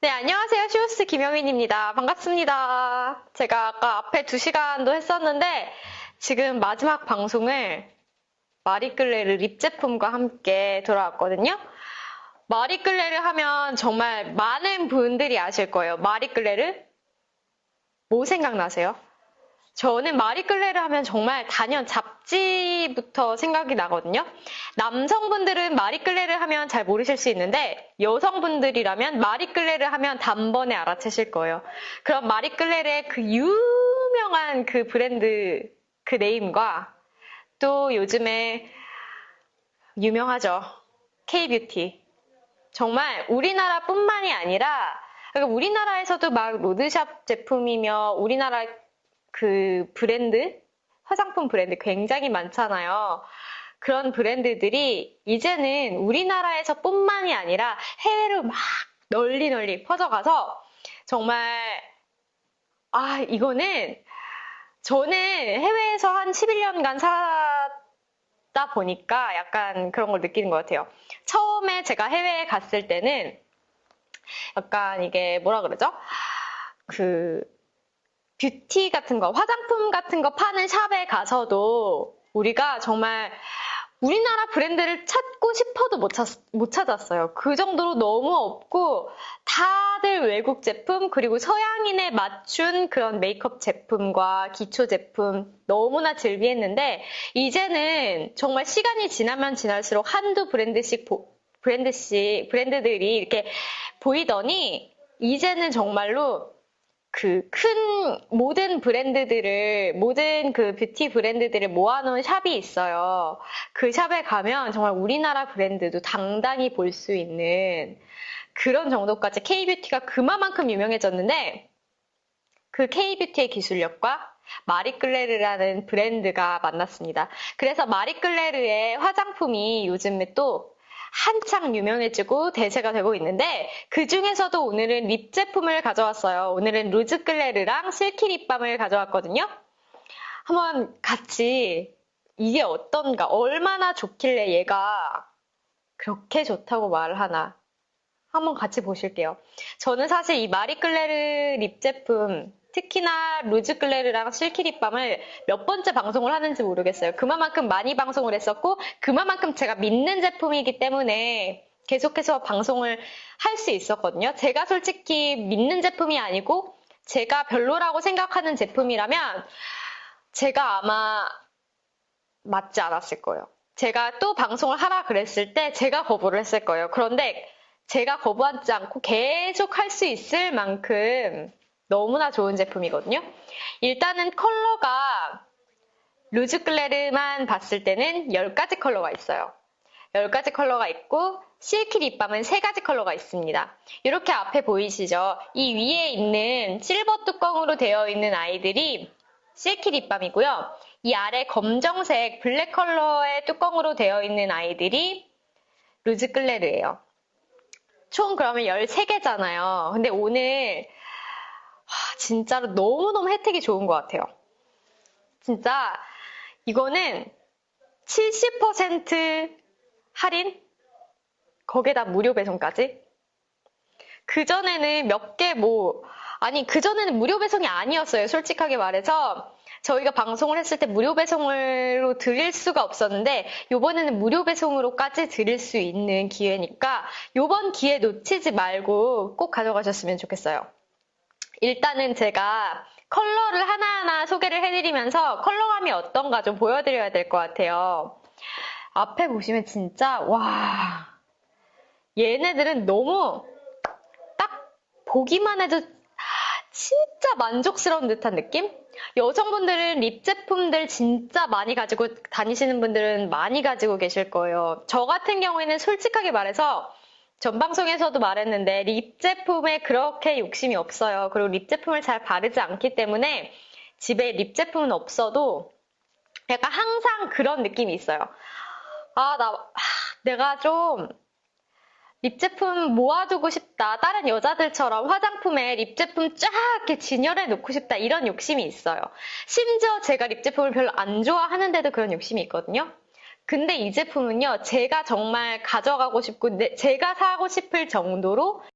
네, 안녕하세요. 쇼스 김영민입니다. 반갑습니다. 제가 아까 앞에 2시간도 했었는데, 지금 마지막 방송을 마리끌레르 립 제품과 함께 돌아왔거든요. 마리끌레르 하면 정말 많은 분들이 아실 거예요. 마리끌레르? 뭐 생각나세요? 저는 마리끌레르 하면 정말 단연 잡지부터 생각이 나거든요. 남성분들은 마리끌레르 하면 잘 모르실 수 있는데 여성분들이라면 마리끌레르 하면 단번에 알아채실 거예요. 그럼 마리끌레르의 그 유명한 그 브랜드 그 네임과 또 요즘에 유명하죠. K-뷰티. 정말 우리나라뿐만이 아니라 그러니까 우리나라에서도 막 로드샵 제품이며 우리나라 그 브랜드, 화장품 브랜드 굉장히 많잖아요. 그런 브랜드들이 이제는 우리나라에서 뿐만이 아니라 해외로 막 널리 널리 퍼져가서 정말, 아, 이거는 저는 해외에서 한 11년간 살았다 보니까 약간 그런 걸 느끼는 것 같아요. 처음에 제가 해외에 갔을 때는 약간 이게 뭐라 그러죠? 그, 뷰티 같은 거, 화장품 같은 거 파는 샵에 가서도 우리가 정말 우리나라 브랜드를 찾고 싶어도 못, 찾, 못 찾았어요. 그 정도로 너무 없고 다들 외국 제품 그리고 서양인에 맞춘 그런 메이크업 제품과 기초 제품 너무나 즐비했는데 이제는 정말 시간이 지나면 지날수록 한두 브랜드씩 보, 브랜드씩 브랜드들이 이렇게 보이더니 이제는 정말로 그 큰 모든 브랜드들을 모든 그 뷰티 브랜드들을 모아놓은 샵이 있어요. 그 샵에 가면 정말 우리나라 브랜드도 당당히 볼 수 있는 그런 정도까지 K-뷰티가 그만큼 유명해졌는데 그 K-뷰티의 기술력과 마리끌레르라는 브랜드가 만났습니다. 그래서 마리끌레르의 화장품이 요즘에 또 한창 유명해지고 대세가 되고 있는데 그 중에서도 오늘은 립 제품을 가져왔어요. 오늘은 루즈클레르랑 실키 립밤을 가져왔거든요. 한번 같이 이게 어떤가, 얼마나 좋길래 얘가 그렇게 좋다고 말을 하나 한번 같이 보실게요. 저는 사실 이 마리클레르 립 제품 특히나 루즈클레르랑 실키 립밤을 몇 번째 방송을 하는지 모르겠어요. 그만큼 많이 방송을 했었고 그만큼 제가 믿는 제품이기 때문에 계속해서 방송을 할 수 있었거든요. 제가 솔직히 믿는 제품이 아니고 제가 별로라고 생각하는 제품이라면 제가 아마 맞지 않았을 거예요. 제가 또 방송을 하라 그랬을 때 제가 거부를 했을 거예요. 그런데 제가 거부하지 않고 계속 할 수 있을 만큼 너무나 좋은 제품이거든요. 일단은 컬러가 루즈클레르만 봤을 때는 10가지 컬러가 있어요. 10가지 컬러가 있고 실키 립밤은 3가지 컬러가 있습니다. 이렇게 앞에 보이시죠? 이 위에 있는 실버 뚜껑으로 되어 있는 아이들이 실키 립밤이고요. 이 아래 검정색 블랙 컬러의 뚜껑으로 되어 있는 아이들이 루즈클레르예요. 총 그러면 13개잖아요. 근데 오늘 진짜로 너무너무 혜택이 좋은 것 같아요. 진짜 이거는 70% 할인? 거기에다 무료 배송까지? 그전에는 몇 개 뭐, 아니, 그전에는 무료 배송이 아니었어요. 솔직하게 말해서. 저희가 방송을 했을 때 무료 배송으로 드릴 수가 없었는데, 요번에는 무료 배송으로까지 드릴 수 있는 기회니까, 요번 기회 놓치지 말고 꼭 가져가셨으면 좋겠어요. 일단은 제가 컬러를 하나하나 소개를 해드리면서 컬러감이 어떤가 좀 보여드려야 될 것 같아요. 앞에 보시면 진짜 와 얘네들은 너무 딱 보기만 해도 진짜 만족스러운 듯한 느낌? 여성분들은 립 제품들 진짜 많이 가지고 다니시는 분들은 많이 가지고 계실 거예요. 저 같은 경우에는 솔직하게 말해서 전 방송에서도 말했는데 립 제품에 그렇게 욕심이 없어요. 그리고 립 제품을 잘 바르지 않기 때문에 집에 립 제품은 없어도 약간 항상 그런 느낌이 있어요. 아, 나, 내가 좀 립 제품 모아두고 싶다. 다른 여자들처럼 화장품에 립 제품 쫙 이렇게 진열해 놓고 싶다. 이런 욕심이 있어요. 심지어 제가 립 제품을 별로 안 좋아하는데도 그런 욕심이 있거든요. 근데 이 제품은요, 제가 정말 가져가고 싶고, 내- 제가 사고 싶을 정도로